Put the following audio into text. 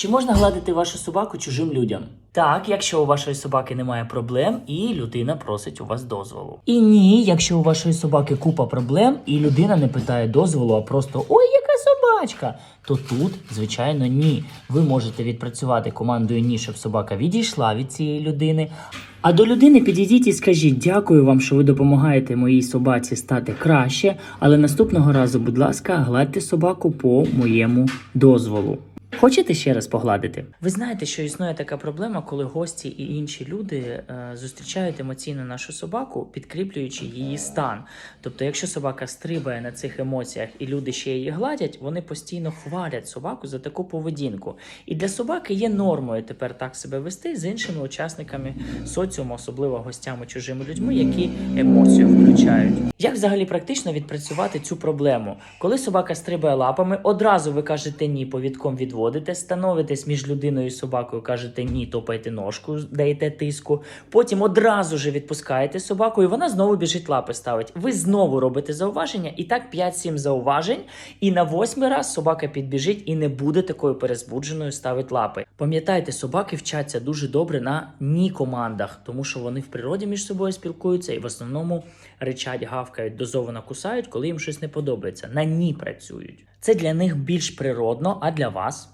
Чи можна гладити вашу собаку чужим людям? Так, якщо у вашої собаки немає проблем і людина просить у вас дозволу. І ні, якщо у вашої собаки купа проблем і людина не питає дозволу, а просто ой, яка собачка. То тут, звичайно, ні. Ви можете відпрацювати командою ні, щоб собака відійшла від цієї людини. А до людини підійдіть і скажіть: дякую вам, що ви допомагаєте моїй собаці стати краще, але наступного разу, будь ласка, гладьте собаку по моєму дозволу. Хочете ще раз погладити? Ви знаєте, що існує така проблема, коли гості і інші люди е, зустрічають емоційно нашу собаку, підкріплюючи її стан. Тобто, якщо собака стрибає на цих емоціях і люди ще її гладять, вони постійно хвалять собаку за таку поведінку. І для собаки є нормою тепер так себе вести з іншими учасниками соціуму, особливо гостями чужими людьми, які емоцію включають. Як взагалі практично відпрацювати цю проблему? Коли собака стрибає лапами, одразу ви кажете ні, повідком відводите, становитесь між людиною і собакою, кажете ні, топаєте ножку, даєте тиску. Потім одразу ж відпускаєте собаку, і вона знову біжить лапи ставить. Ви знову робите зауваження, і так 5-7 зауважень. І на восьмий раз собака підбіжить і не буде такою перезбудженою ставить лапи. Пам'ятайте, собаки вчаться дуже добре на ні командах, тому що вони в природі між собою спілкуються і в основному ричать, гавкають, дозовано кусають, коли їм щось не подобається. На ні працюють. Це для них більш природно, а для вас.